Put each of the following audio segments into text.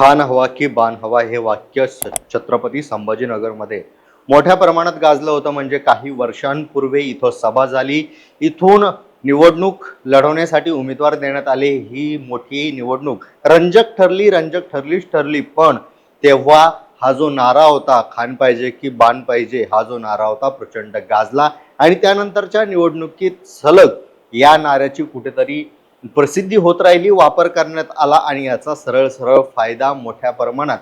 खान हवा की बाण हवा हे वाक्य छ- छत्रपती संभाजीनगरमध्ये. मोठ्या प्रमाणात गाजलं होतं म्हणजे काही वर्षांपूर्वी इथं सभा झाली. इथून निवडणूक लढवण्यासाठी उमेदवार देण्यात आले ही मोठी निवडणूक. रंजक ठरली रंजक ठरलीच ठरली पण तेव्हा हा जो नारा होता खान पाहिजे की बाण पाहिजे हा जो नारा होता प्रचंड गाजला. आणि त्यानंतरच्या निवडणुकीत सलग या नाऱ्याची कुठेतरी प्रसिद्धी होत राहिली वापर करण्यात आला आणि याचा सरळ सरळ फायदा मोठ्या प्रमाणात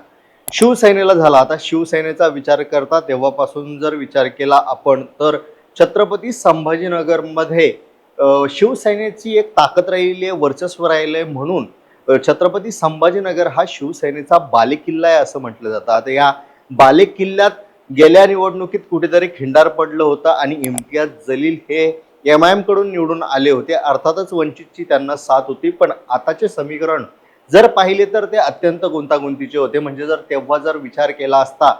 शिवसेनेला झाला. आता शिवसेनेचा विचार करता तेव्हापासून जर विचार केला आपण तर छत्रपती संभाजीनगरमध्ये शिवसेनेची एक ताकद राहिली आहे वर्चस्व राहिलं आहे म्हणून छत्रपती संभाजीनगर हा शिवसेनेचा बालेकिल्ला आहे असं म्हटलं जातं. आता या बालेकिल्ल्यात गेल्या निवडणुकीत कुठेतरी खिंडार पडलं होतं आणि इम्तियाज जलील हे एम आय एमकडून निवडून आले होते. अर्थातच वंचितची त्यांना साथ होती. पण आताचे समीकरण जर पाहिले तर ते अत्यंत गुंतागुंतीचे होते. म्हणजे जर तेव्हा जर विचार केला असता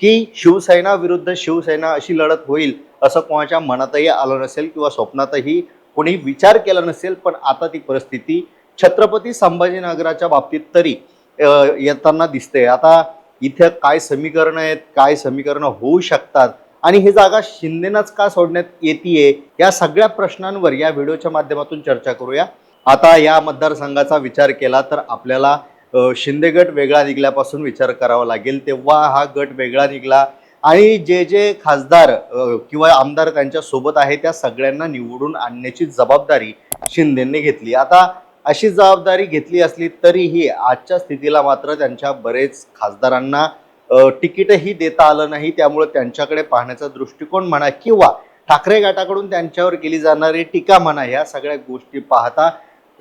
की शिवसेना विरुद्ध शिवसेना अशी लढत होईल असं कोणाच्या मनातही आलं नसेल किंवा स्वप्नातही कोणी विचार केला नसेल पण आता ती परिस्थिती छत्रपती संभाजीनगराच्या बाबतीत तरी येताना दिसते. आता इथे काय समीकरणं आहेत काय समीकरणं होऊ शकतात आणि ही जागा शिंदेनाच का सोडण्यात येते या सगळ्या प्रश्नांवर या व्हिडिओच्या माध्यमातून चर्चा करूया. आता या मतदारसंघाचा विचार केला तर आपल्याला शिंदे गट वेगळा निघल्यापासून विचार करावा लागेल. तेव्हा हा गट वेगळा निघला आणि जे जे खासदार किंवा आमदार त्यांच्यासोबत आहे त्या सगळ्यांना निवडून आणण्याची जबाबदारी शिंदेने घेतली. आता अशी जबाबदारी घेतली असली तरीही आजच्या स्थितीला मात्र त्यांच्या बरेच खासदारांना तिकीटही देता आलं नाही त्यामुळे त्यांच्याकडे पाहण्याचा दृष्टिकोन म्हणा किंवा ठाकरे गटाकडून त्यांच्यावर केली जाणारी टीका म्हणा ह्या सगळ्या गोष्टी पाहता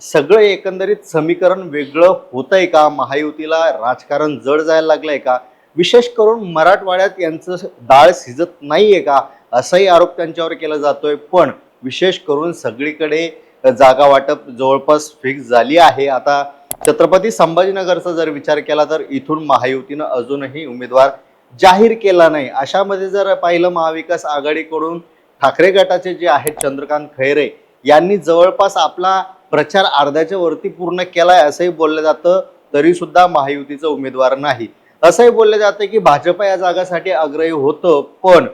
सगळं एकंदरीत समीकरण वेगळं होतंय का? महायुतीला राजकारण जड जायला लागलंय का? विशेष करून मराठवाड्यात यांचं डाळ शिजत नाहीये का? असाही आरोप त्यांच्यावर केला जातोय. पण विशेष करून सगळीकडे जागा वाटप जवळपास फिक्स झाली आहे. आता छत्रपती संभाजीनगरचा जर विचार केला तर इथून महायुतीनं अजूनही उमेदवार जाहीर केला नाही. अशामध्ये जर पाहिलं महाविकास आघाडीकडून ठाकरे गटाचे जे आहेत चंद्रकांत खैरे यांनी जवळपास आपला प्रचार अर्ध्याच्या वरती पूर्ण केलाय असंही बोललं जातं तरी सुद्धा महायुतीचा उमेदवार नाही. असंही बोललं जातं की भाजप या जागासाठी आग्रही होतं पण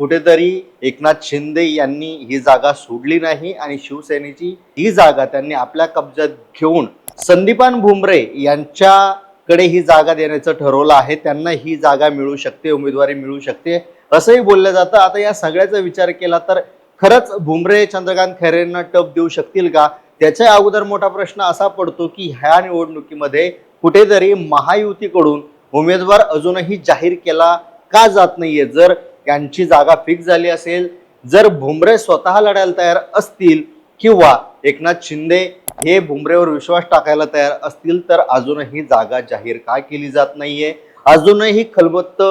कुठेतरी एकनाथ शिंदे यांनी ही जागा सोडली नाही आणि शिवसेनेची ही जागा त्यांनी आपल्या कब्जात घेऊन संदीपान भुमरे यांच्याकडे ही जागा देण्याचं ठरवलं आहे. त्यांना ही जागा मिळू शकते उमेदवारी मिळू शकते असंही बोललं जातं. आता या सगळ्याचा विचार केला तर खरंच भुमरे चंद्रकांत खैरेंना टप देऊ शकतील का? त्याच्या अगोदर मोठा प्रश्न असा पडतो की ह्या निवडणुकीमध्ये कुठेतरी महायुतीकडून उमेदवार अजूनही जाहीर केला का जात नाहीये? जर यांची जागा फिक्स झाली असेल जर भुमरे स्वतः लढायला तयार असतील किंवा एकनाथ शिंदे हे भुमरेवर विश्वास टाकायला तयार असतील तर अजूनही जागा जाहीर का केली जात नाहीये? अजूनही खलबत्त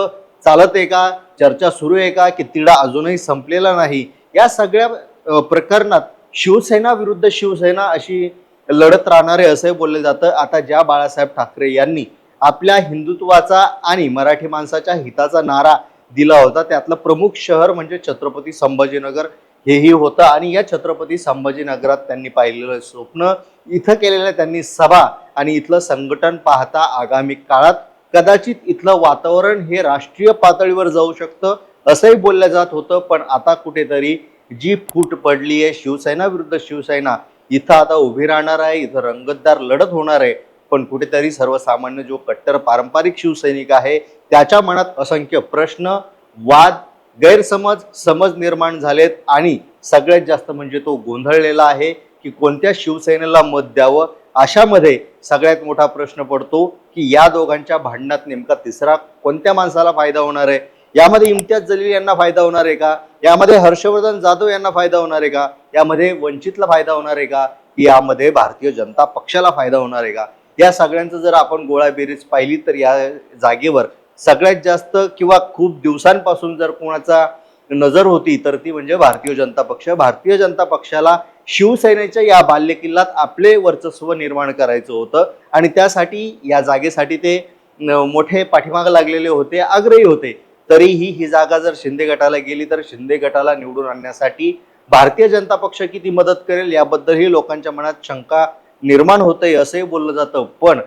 चालत आहे का? चर्चा सुरू आहे का? की तिढा अजूनही संपलेला नाही? या सगळ्या प्रकरणात शिवसेना विरुद्ध शिवसेना अशी लढत राहणारे असंही बोलले जातं. आता ज्या बाळासाहेब ठाकरे यांनी आपल्या हिंदुत्वाचा आणि मराठी माणसाच्या हिताचा नारा दिला होता त्यातलं प्रमुख शहर म्हणजे छत्रपती संभाजीनगर. हेही होतं. आणि या छत्रपती संभाजीनगरात त्यांनी पाहिलेलं स्वप्न इथं केलेल्या त्यांनी सभा आणि इथलं संघटन पाहता आगामी काळात कदाचित इथलं वातावरण हे राष्ट्रीय पातळीवर जाऊ शकतं असंही बोललं जात होतं. पण आता कुठेतरी जी फूट पडली आहे शिवसेना विरुद्ध शिवसेना इथं आता उभी राहणार आहे इथं रंगतदार लढत होणार आहे. पण कुठेतरी सर्वसामान्य जो कट्टर पारंपरिक शिवसैनिक आहे त्याच्या मनात असंख्य प्रश्न वाद गैरसमज समज निर्माण झालेत आणि सगळ्यात जास्त म्हणजे तो गोंधळलेला आहे की कोणत्या शिवसेनेला मत द्यावं अशामध्ये सगळ्यात मोठा प्रश्न पडतो की या दोघांच्या भांडणात नेमका तिसरा कोणत्या माणसाला फायदा होणार आहे? यामध्ये इम्तियाज जलील यांना फायदा होणार आहे का? यामध्ये हर्षवर्धन जाधव यांना फायदा होणार आहे का? यामध्ये वंचितला फायदा होणार आहे का? की यामध्ये भारतीय जनता पक्षाला फायदा होणार आहे का? या सगळ्यांचं जर आपण गोळाबेरीज पाहिली तर या जागेवर सगळ्यात जास्त किंवा खूप दिवसांपासून जर कोणाचा नजर होती तर ती म्हणजे भारतीय जनता पक्ष. भारतीय जनता पक्षाला शिवसेनेच्या या बाल्यकिल्ल्यात आपले वर्चस्व निर्माण करायचं होतं आणि त्यासाठी या जागेसाठी ते मोठे पाठीमाग लागलेले होते आग्रही होते. तरीही ही जागा जर शिंदे गटाला गेली तर शिंदे गटाला निवडून आणण्यासाठी भारतीय जनता पक्ष किती मदत करेल याबद्दलही लोकांच्या मनात शंका निर्माण होते असंही बोललं जातं. पण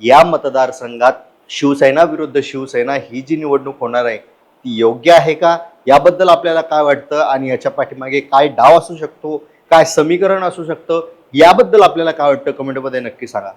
या मतदारसंघात शिवसेना विरुद्ध शिवसेना ही जी निवडणूक होणार आहे ती योग्य आहे का? याबद्दल आपल्याला काय वाटतं? आणि याच्या पाठीमागे काय डाव असू शकतो? काय समीकरण असू शकतं? याबद्दल आपल्याला काय वाटतं? कमेंटमध्ये नक्की सांगा.